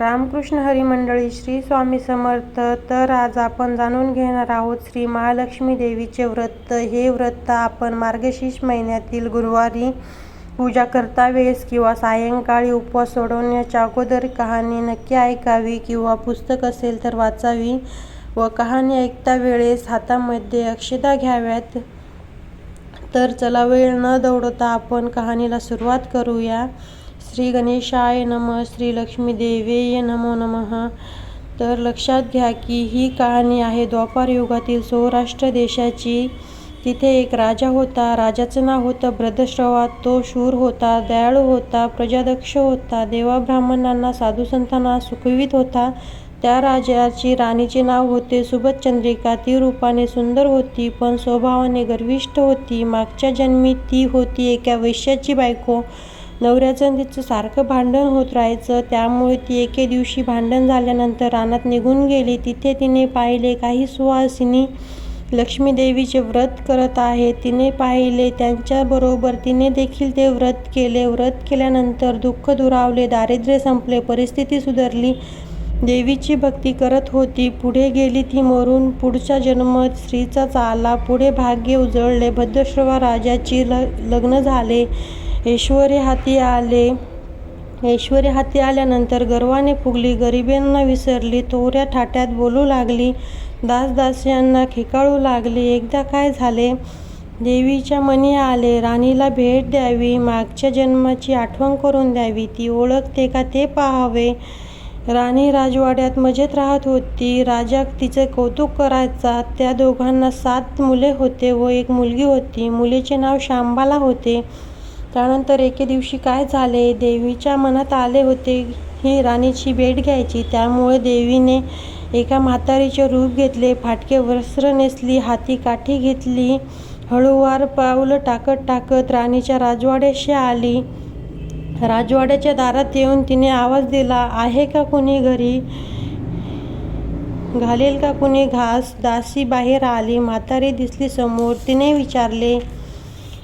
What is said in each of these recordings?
रामकृष्ण हरी मंडळी श्री स्वामी समर्थ तर आज आपण जाणून घेणार आहोत श्री महालक्ष्मी देवीचे व्रत. हे व्रत आपण मार्गशीर्ष महिन्यातील गुरुवारी पूजा करता वेळेस किंवा सायंकाळी उपवास सोडवण्याच्या अगोदर कहाणी नक्की ऐकावी किंवा पुस्तक असेल तर वाचावी व कहाणी ऐकता वेळेस हातामध्ये अक्षता घ्याव्यात. तर चला वेळ न दौडता आपण कहाणीला सुरुवात करूया. श्री गणेशाय नम श्री लक्ष्मी देवेय नमो नमः. तर लक्षात घ्या की ही कहाणी आहे द्वापार युगातील सौराष्ट्र देशाची. तिथे एक राजा होता राजाचं नाव होतं ब्रदश्रवा तो शूर होता दयाळू होता प्रजादक्ष होता. देवा ब्राह्मणांना साधुसंतांना सुखवित होता. त्या राजाची राणीचे नाव होते सुबतचंद्रिका ती रूपाने सुंदर होती पण स्वभावाने गर्विष्ठ होती. मागच्या जन्मी ती होती एका वैश्याची बायको. नवऱ्याचं तिचं सारखं भांडण होत राहायचं. त्यामुळे ती एके दिवशी भांडण झाल्यानंतर रानात निघून गेली. तिथे तिने पाहिले काही सुवासिनी लक्ष्मीदेवीचे व्रत करत आहे तिने पाहिले त्यांच्याबरोबर तिने देखील ते व्रत केले. व्रत केल्यानंतर दुःख दुरावले दारिद्र्य संपले परिस्थिती सुधारली. देवीची भक्ती करत होती. पुढे गेली ती मरून. पुढच्या जन्म स्त्रीचा आला. पुढे भाग्य उजळले. भद्रश्रवा राजाची ल लग्न झाले. ऐश्वरी हाती आले. ऐश्वरी हाती आल्यानंतर गर्वाने फुगली गरिबींना विसरली तोऱ्या ठाट्यात बोलू लागली दासदास्यांना खेकाळू लागली. एकदा काय झाले? देवीच्या मनी आले राणीला भेट द्यावी मागच्या जन्माची आठवण करून द्यावी ती ओळखते का ते पाहावे. राणी राजवाड्यात मजेत राहत होती. राजा तिचे कौतुक करायचा. त्या दोघांना सात मुले होते व एक मुलगी होती. मुलीचे नाव शांबाला होते. त्यानंतर एके दिवशी काय झाले? देवीच्या मनात आले होते ही राणीची भेट घ्यायची. त्यामुळे देवीने एका म्हातारीचे रूप घेतले फाटके वस्त्र नेसली हाती काठी घेतली हळूवार पाऊलं टाकत टाकत राणीच्या राजवाड्याशी आली. राजवाड्याच्या दारात येऊन तिने आवाज दिला आहे का कुणी घरी? घालेल का कुणी घास? दासी बाहेर आली म्हातारी दिसली समोर. तिने विचारले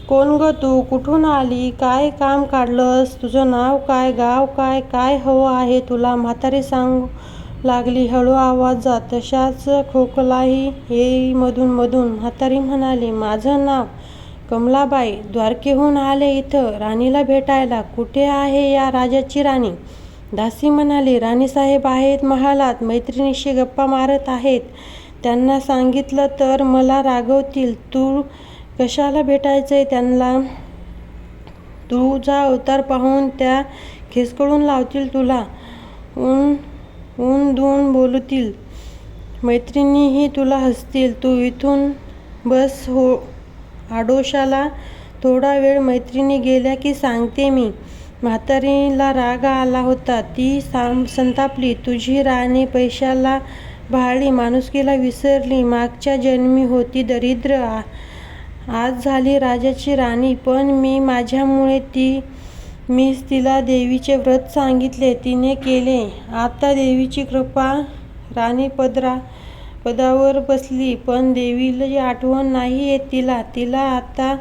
कोण ग तू? कुठून आली? काय काम काढलंस? तुझं नाव काय? गाव काय? काय हवं आहे तुला? म्हातारी सांगू लागली हळू आवाजात तशाच खोकलाही येई मधून मधून. म्हातारी म्हणाली माझं नाव कमलाबाई द्वारकेहून आले इथं राणीला भेटायला. कुठे आहे या राजाची राणी? दासी म्हणाली राणीसाहेब आहेत महालात. मैत्रिणीशी गप्पा मारत आहेत. त्यांना सांगितलं तर मला रागवतील. तू कशाला भेटायचंय त्यांना? तुझा अवतार पाहून त्या खिसकळून लावतील तुला. ऊन ऊन धुवून बोलतील. मैत्रिणीही तुला हसतील. तू इथून बस हो आडोशाला थोडा वेळ मैत्रिणी गेल्या की सांगते मी. म्हातारीला राग आला होता. ती साम संतापली. तुझी राणी पैशाला भाळली. माणुसकीला विसरली. मागच्या जन्मी होती. दरिद्र आज झाली राजाची राणी पण मी माझ्यामुळे ती मीच तिला देवीचे व्रत सांगितले तिने केले. आता देवीची कृपा राणी पदरा पदावर बसली पण देवीला आठवण नाही येत तिला तिला आता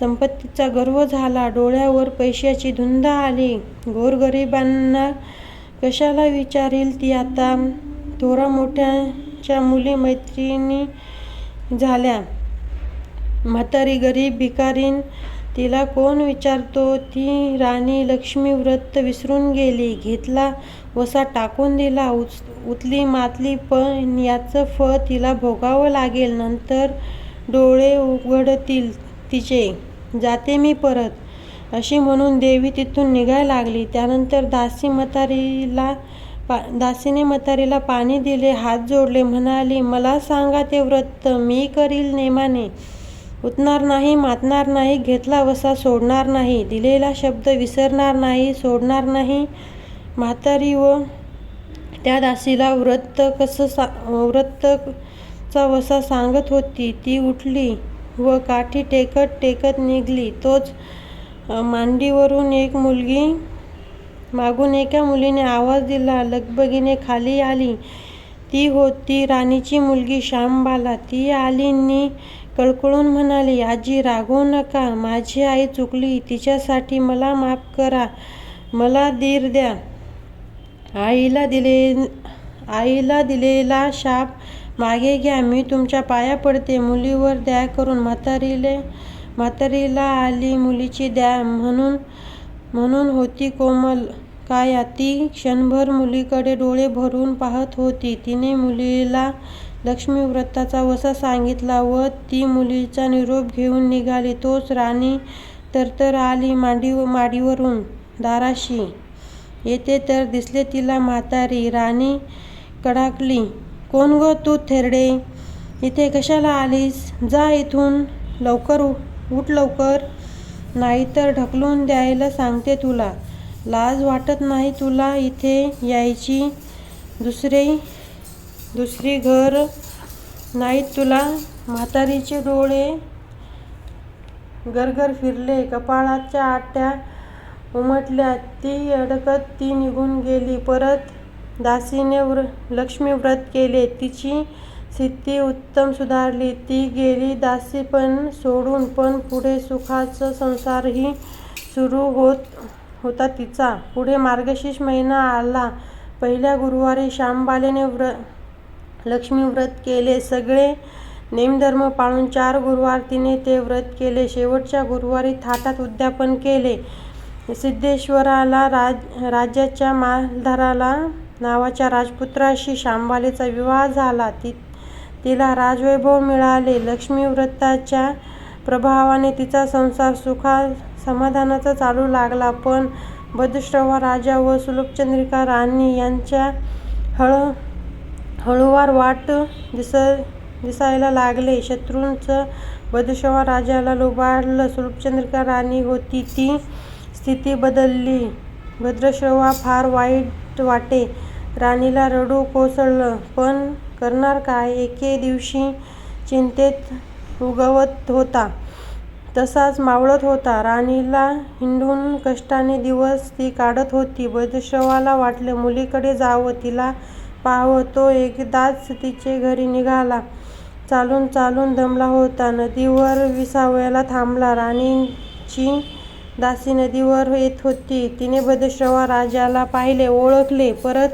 संपत्तीचा गर्व झाला. डोळ्यावर पैशाची धुंद आली. गोरगरिबांना कशाला विचारेल ती आता? थोरा मोठ्याच्या मुली मैत्रिणी झाल्या. म्हातारी गरीब भिकारीन तिला कोण विचारतो? ती राणी लक्ष्मी व्रत विसरून गेली. घेतला वसा टाकून दिला. उच उतली मातली पण याचं फळ तिला भोगावं लागेल. नंतर डोळे उघडतील तिचे. जाते मी परत. अशी म्हणून देवी तिथून निघायला लागली. त्यानंतर दासी म्हातारीला पा दासीने म्हातारीला पाणी दिले हात जोडले म्हणाली मला सांगा ते व्रत मी करील नेमाने. उतणार नाही मातणार नाही घेतला वसा सोडणार नाही दिलेला शब्द विसरणार नाही सोडणार नाही. म्हातारी व त्या दासीला व्रत कसं सा व्रतचा वसा सांगत होती. ती उठली व काठी टेकत टेकत निघली. तोच मांडीवरून एक मुलगी मागून एका मुलीने आवाज दिला. लगबगीने खाली आली. ती होती राणीची मुलगी श्यामबाला. ती आलींनी कळकळून म्हणाली आजी रागवू नका. माझी आई चुकली. तिच्यासाठी मला माफ करा. मला धीर द्या. आईला दिले आईला दिलेला शाप मागे घ्या. मी तुमच्या पाया पडते. मुलीवर द्या करून म्हातारीले म्हातारीला आली मुलीची द्या म्हणून म्हणून होती कोमल. काया ती क्षणभर मुलीकडे डोळे भरून पाहत होती. तिने मुलीला लक्ष्मी व्रताचा वसा सांगितला व ती मुलीचा निरोप घेऊन निघाली. तोच राणी तरतर आली मांडी माडीवरून दाराशी. येते तर दिसले तिला म्हातारी. राणी कडाकली कोण ग तू थेरडे? इथे कशाला आलीस? जा इथून. लवकर उठ लवकर. नाहीतर ढकलून द्यायला सांगते तुला. लाज वाटत नाही तुला इथे यायची दुसरे दुसरी घर नाहीत तुला? म्हातारीचे डोळे गरगर फिरले. कपाळाच्या आट्या उमटल्या. ती अडकत ती निघून गेली. परत दासीने व्र लक्ष्मी व्रत केले. तिची स्थिती उत्तम सुधारली. ती गेली दासी पण सोडून. पण पुढे सुखाचा संसारही सुरू होत होता तिचा. पुढे मार्गशीर्ष महिना आला. पहिल्या गुरुवारी श्यामबालेने व्र लक्ष्मी व्रत केले सगळे. नेमधर्म पाळून चार गुरुवार तिने ते व्रत केले. शेवटच्या गुरुवारी थाटात उद्यापन केले. सिद्धेश्वराला राज राज्याच्या मालधाराला नावाच्या राजपुत्राशी शांबालेचा विवाह झाला. ती तिला राजवैभव मिळाले. लक्ष्मी व्रताच्या प्रभावाने तिचा संसार सुखा समाधानाचा चालू लागला. पण बदश्रवा राजा व सुलभचंद्रिका राणी यांच्या हळ हळूवार वाट दिस दिसायला लागले. शत्रूंचं भद्रश्रवा राजाला लुबाडलं. सुलभचंद्रिका राणी होती. ती स्थिती बदलली. भद्रश्रवा फार वाईट वाटे. राणीला रडू कोसळलं. पण करणार काय? एके दिवशी चिंतेत उगवत होता. तसाच मावळत होता. राणीला हिंडून कष्टाने दिवस ती काढत होती. बदश्रवाला वाटले मुलीकडे जावं. तिला पाहावं तो एकदाच तिचे घरी निघाला. चालून चालून दमला होता. नदीवर विसावयाला थांबला. राणीची दासी नदीवर येत होती. तिने भद्रश्रवा राजाला पाहिले ओळखले. परत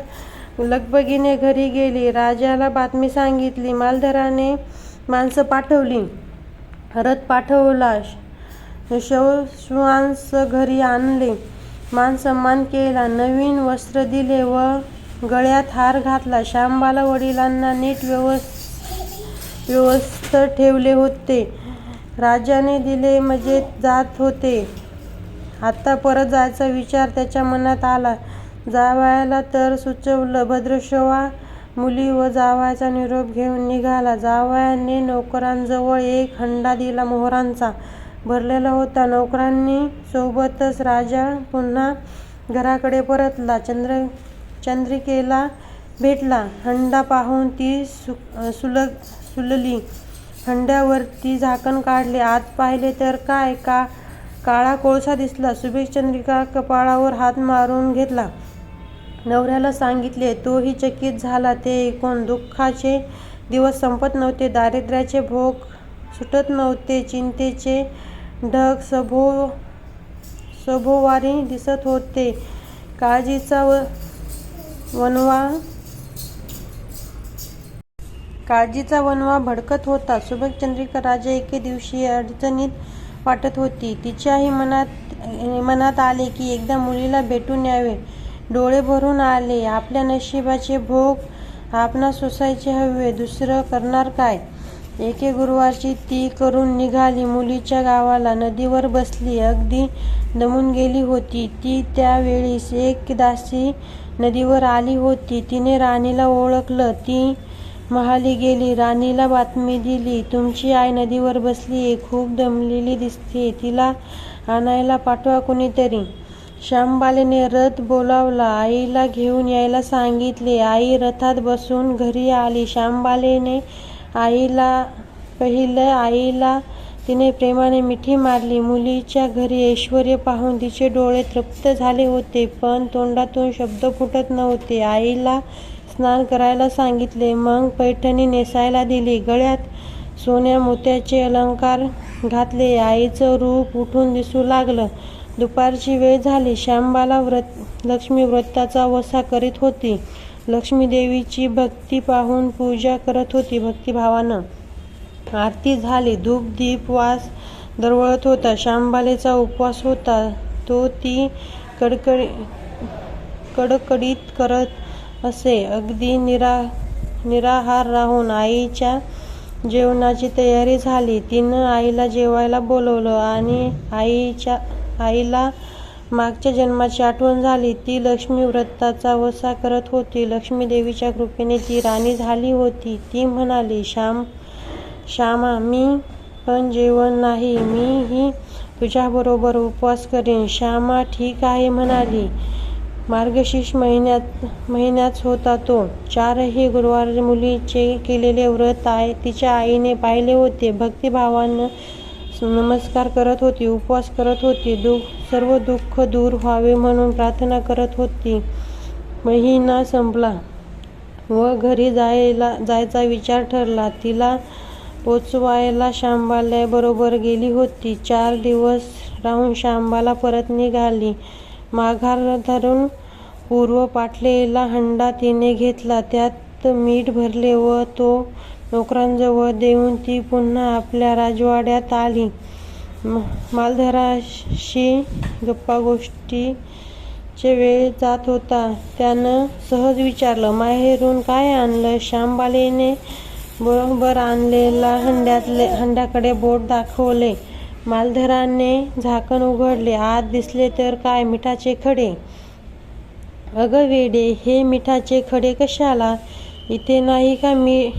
लगबगीने घरी गेली. राजाला बातमी सांगितली. मालधराने माणसं पाठवली. रथ पाठवला. शवश्वांस घरी आणले. मान सन्मान केला. नवीन वस्त्र दिले व गळ्यात हार घातला. श्यामबाला वडिलांना नीट व्यवस् व्यवस्थ ठेवले होते. राजाने दिले मजेत जात होते. आता परत जायचा विचार त्याच्या मनात आला. जावयाला तर सुचवलं. भद्रशोवा मुली व जावयाचा निरोप घेऊन निघाला. जावयाने नोकरांजवळ एक हंडा दिला मोहरांचा. भरलेला होता. नोकरांनी सोबतच राजा पुन्हा घराकडे परतला. चंद्र चंद्रिकेला भेटला. हंडा पाहून ती सु सुलग सुलली. हंड्यावरती झाकण काढले. आत पाहिले तर काय का काळा कोळसा दिसला. सुभेचंद्रिका कपाळावर हात मारून घेतला. नवऱ्याला सांगितले तोही चकित झाला. ते ऐकून दुःखाचे दिवस संपत नव्हते. दारिद्र्याचे भोग सुटत नव्हते. चिंतेचे ढग सभो सभोवारी दिसत होते. काळजीचा व वनवा काळजीचा वनवा भडकत होता. सुभगचंद्रिका राजा एके दिवशी अडचणीत वाटत होती. तिच्याही मनात मनात आले की एकदा मुलीला भेटून यावे. डोळे भरून आले. आपल्या नशिबाचे भोग आपणा सोसायचे हवे. दुसरं करणार काय? एके गुरुवारची ती करून निघाली. मुलीच्या गावाला नदीवर बसली. अगदी दमून गेली होती. ती त्यावेळीस एक दासी नदीवर आली होती. तिने राणीला ओळखलं. ती महाली गेली. राणीला बातमी दिली. तुमची आई नदीवर बसली आहे खूप दमलेली दिसते तिला आणायला पाठवा कुणीतरी. श्यामबालेने रथ बोलावला. आईला घेऊन यायला सांगितले. आई रथात बसून घरी आली. श्यामबालेने आईला पहिलं. आईला तिने प्रेमाने मिठी मारली. मुलीच्या घरी ऐश्वर्य पाहून तिचे डोळे तृप्त झाले होते पण तोंडातून शब्द फुटत नव्हते. आईला स्नान करायला सांगितले मग पैठणी नेसायला दिली. गळ्यात सोन्या मोत्याचे अलंकार घातले. आईचं रूप उठून दिसू लागलं. दुपारची वेळ झाली. श्यामबाला व्रत लक्ष्मी व्रताचा वसा करीत होती. लक्ष्मीदेवीची भक्ती पाहून पूजा करत होती भक्तिभावानं. आरती झाली. धूप दीप वास दरवळत होता. श्यामबालेचा उपवास होता. तो ती कडकडी कडकडीत करत असे. अगदी निरा निराहार राहून आईच्या जेवणाची तयारी झाली. तिनं आईला जेवायला बोलवलं आणि आईच्या आईला मागच्या जन्माची आठवण झाली. ती लक्ष्मी व्रताचा वसा करत होती. लक्ष्मी देवीच्या कृपेने ती राणी झाली होती. ती म्हणाली श्याम श्यामा मी पण जेवण नाही. मीही तुझ्याबरोबर उपवास करेन. श्यामा ठीक आहे म्हणाली. मार्गशीर्ष महिन्यात महिन्याच होता तो. चारही गुरुवार मुलीचे केलेले व्रत आहे तिच्या आईने पाहिले होते. भक्तिभावानं नमस्कार करत होती उपवास करत होती. दुःख सर्व दुःख दूर व्हावे म्हणून प्रार्थना करत होती. महिना संपला व घरी जायला जायचा विचार ठरला. तिला पोचवायला श्यामबाल्याबरोबर गेली होती. चार दिवस राहून श्यामबाला परत निघाली. माघार धरून पूर्व पाटलेला हंडा तिने घेतला. त्यात मीठ भरले व तो नोकरांजवळ देऊन ती पुन्हा आपल्या राजवाड्यात आली. मालधराशी गप्पा गोष्टीचे वेळ जात होता. त्यानं सहज विचारलं माहेरून काय आणलं श्यामबालेने बरोबर आणलेला हंड्यातले हंड्याकडे बोट दाखवले. मालधराने झाकण उघडले. आत दिसले तर काय? मिठाचे खडे. अगं वेडे हे मिठाचे खडे कशाला? इथे नाही का मी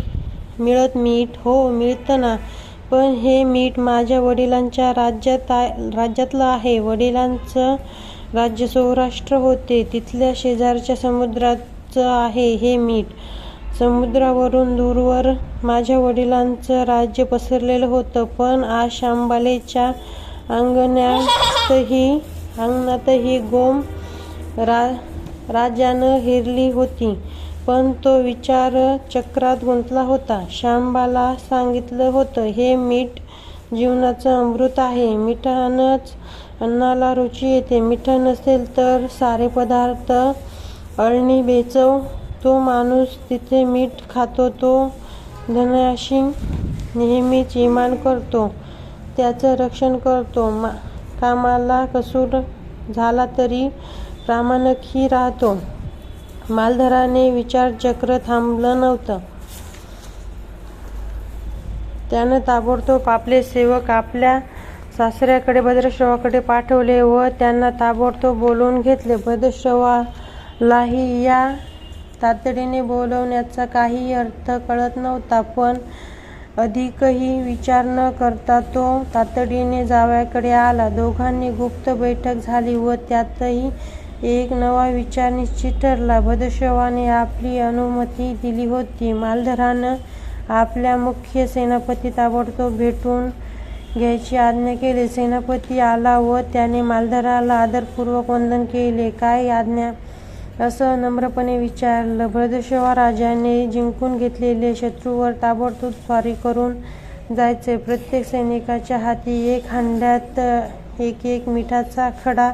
मिळत मीठ? हो मिळतं ना. पण हे मीठ माझ्या वडिलांच्या राज्यात राज्यातलं आहे. वडिलांचं राज्य सौराष्ट्र होते. तिथल्या शेजारच्या समुद्राचं आहे हे मीठ. समुद्रावरून दूरवर माझ्या वडिलांचं राज्य पसरलेलं होतं पण आज शांबालेच्या अंगणातही अंगणातही गोम रा राजानं हेरली होती पण तो विचार चक्रात गुंतला होता. श्यामबाला सांगितलं होतं हे मीठ जीवनाचं अमृत आहे. मिठानंच अन्नाला रुची येते. मिठ नसेल तर सारे पदार्थ अळणी बेचव. तो माणूस तिथे मीठ खातो तो धनाशी नेहमीच इमान करतो त्याचं रक्षण करतो. मा कामाला कसूर झाला तरी प्रामाणिकही राहतो. मालधराने विचारचक्र थांबलं नव्हतं. त्यानं ताबडतोब आपले सेवक आपल्या सासऱ्याकडे भद्रश्रवाकडे पाठवले व त्यांना ताबडतोब बोलवून घेतले. भद्रश्रवालाही या तातडीने बोलवण्याचा काही अर्थ कळत नव्हता पण अधिकही विचार न करता तो तातडीने जावयाकडे आला. दोघांनी गुप्त बैठक झाली व त्यातही एक नवा विचार निश्चित ठरला. भदशवाने आपली अनुमती दिली होती. मालधरानं आपल्या मुख्य सेनापती ताबडतोब भेटून घ्यायची आज्ञा केली. सेनापती आला व त्याने मालधराला आदरपूर्वक वंदन केले. काय आज्ञा? असं नम्रपणे विचारलं. भद्रश्रवा राजाने जिंकून घेतलेले शत्रूवर ताबडतोब स्वारी करून जायचे. प्रत्येक सैनिकाच्या हाती एक हांड्यात एक एक मिठाचा खडा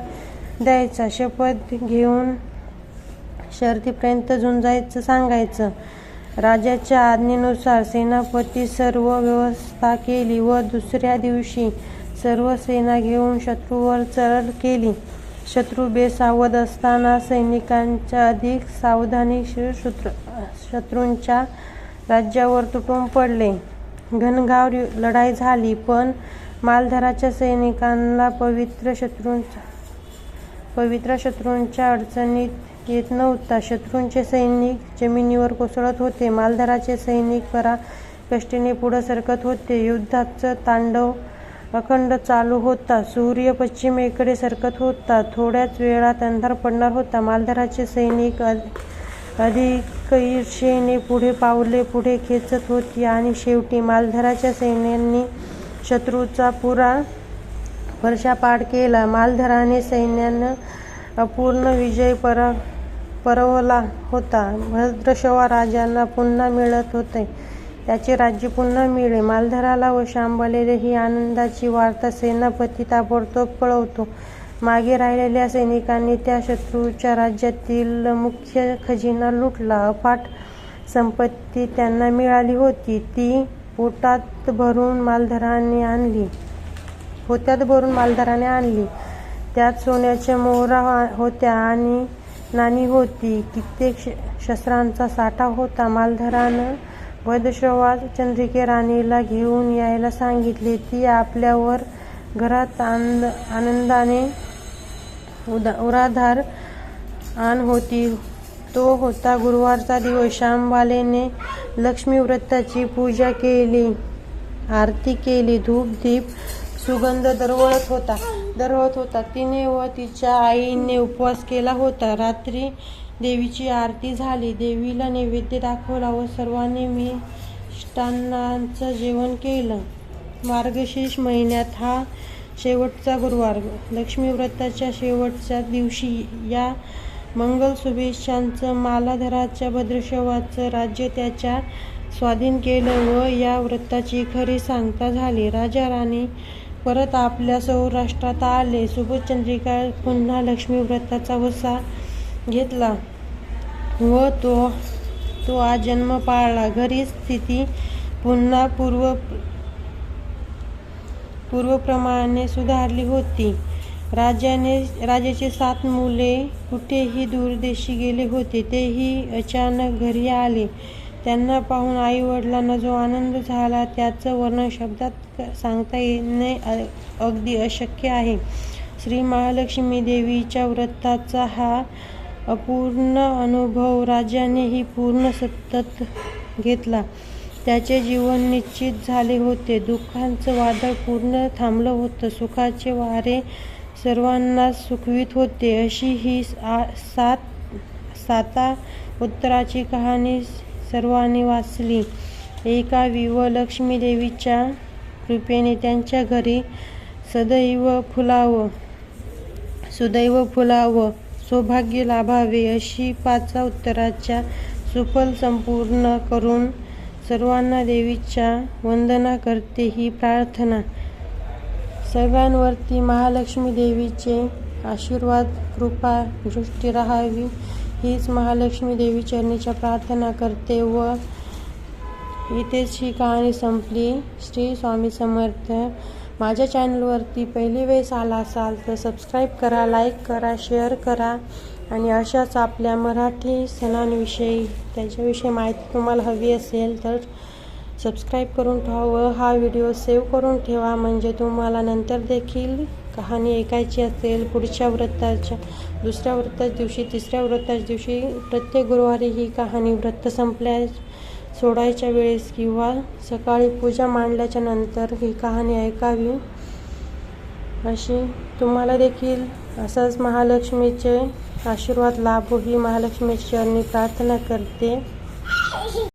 द्यायचा. शपथ घेऊन शर्तीपर्यंत झुंजायचं सांगायचं. राजाच्या आज्ञेनुसार सेनापती सर्व व्यवस्था केली व दुसऱ्या दिवशी सर्व सेना घेऊन शत्रूवर चढ केली. शत्रू बेसावध असताना सैनिकांच्या अधिक सावधानी शत्रू शत्रूंच्या राज्यावर तुटून पडले. घनघाव लढाई झाली पण मालधराच्या सैनिकांना पवित्र शत्रूंचा पवित्र शत्रूंच्या अडचणीत येत नव्हता. शत्रूंचे सैनिक जमिनीवर कोसळत होते. मालधराचे सैनिक परा कष्टीने पुढं सरकत होते. युद्धाचं तांडव अखंड चालू होता. सूर्य पश्चिमेकडे सरकत होता. थोड्याच वेळात अंधार पडणार होता. मालधराचे सैनिक अधिक ईर्षेने पुढे पावले पुढे खेचत होती आणि शेवटी मालधराच्या सैन्यांनी शत्रूचा पुरा वर्षापाठ केला. मालधराने सैन्यानं अपूर्ण विजय पर परवला होता. भद्रशवा राजांना पुन्हा मिळत होते. त्याचे राज्य पुन्हा मिळे मालधराला व शांबलेले ही आनंदाची वार्ता सेनापती ताबडतोब कळवतो मागे राहिलेल्या सैनिकांनी त्या शत्रूच्या राज्यातील मुख्य खजिना लुटला. अफाट संपत्ती त्यांना मिळाली होती ती पोटात भरून मालधराने आणली पोत्यात भरून मालधराने आणली. त्यात सोन्याच्या मोहरा होत्या आणि नाणी होती. कित्येक शस्त्रांचा साठा होता. मालधरानं भद्रश्वास चंद्रिके राणीला घेऊन यायला सांगितले. ती आपल्यावर घरात आनंद आनंदाने उदा उराधार आण होती. तो होता गुरुवारचा दिवस. श्यामबालेने लक्ष्मीव्रताची पूजा केली. आरती केली. धूप दीप सुगंध दरवळत होता. तिने व तिच्या आईने उपवास केला होता. रात्री देवीची आरती झाली. देवीला नैवेद्य दाखवला व सर्वांनी मिष्टान्नाचं जेवण केलं. मार्गशीर्ष महिन्यात हा शेवटचा गुरुवार. लक्ष्मीव्रताच्या शेवटच्या दिवशी या मंगल शुभेच्छांचं मालाधराच्या भद्रशवाचं राज्य त्याच्या स्वाधीन केलं व या व्रताची खरी सांगता झाली. राजा राणी परत आपल्या सौराष्ट्रात आले. सुबोधचंद्रिकाने पुन्हा लक्ष्मीव्रताचा वसा घेतला व तो तो आजन्म पाळला. घरी स्थिती पुन्हा पूर्व पूर्वप्रमाणे सुधारली होती. राजाने राजाचे सात मुले कुठेही दूरदेशी गेले होते. तेही अचानक घरी आले. त्यांना पाहून आईवडिलांना जो आनंद झाला त्याचं वर्णन शब्दात सांगता येणे अगदी अशक्य आहे. श्री महालक्ष्मी देवीच्या व्रताचा हा अपूर्ण अनुभव राजानेही पूर्ण सतत घेतला. त्याचे जीवन निश्चित झाले होते. दुःखांचं वादळ पूर्ण थांबलं होतं. सुखाचे वारे सर्वांनाच सुखवीत होते. अशी ही सात साता उत्तराची कहाणी सर्वांनी वाचली. एका विव लक्ष्मीदेवीच्या कृपेने त्यांच्या घरी सदैव फुलावं सुदैव फुलावं, सौभाग्य लाभावे अशी पाचा उत्तराच्या सुफल संपूर्ण करून सर्वांना देवीच्या वंदना करते ही प्रार्थना. सर्वांवरती महालक्ष्मी देवीचे आशीर्वाद कृपा दृष्टी राहावी हीच महालक्ष्मी देवी चरणीच्या प्रार्थना करते व इथेच ही कहाणी संपली. श्री स्वामी समर्थ. माझ्या चॅनलवरती पहिली वेळेस आला असाल तर सबस्क्राईब करा, लाईक करा, शेअर करा. आणि अशाच आपल्या मराठी सणांविषयी त्याच्याविषयी माहिती तुम्हाला हवी असेल तर सबस्क्राईब करून ठेवा व हा व्हिडिओ सेव्ह करून ठेवा. म्हणजे तुम्हाला नंतर देखील कहाणी ऐकायची असेल पुढच्या व्रताच्या दुसऱ्या व्रताच्या दिवशी तिसऱ्या व्रताच्या दिवशी प्रत्येक गुरुवारी ही कहाणी व्रत संपल्या सोडायच्या वेळेस किंवा सकाळी पूजा मांडल्याच्या नंतर ही कहाणी ऐकावी अशी तुम्हाला देखील असंच महालक्ष्मीचे आशीर्वाद लाभो ही महालक्ष्मीची चरणी प्रार्थना करते.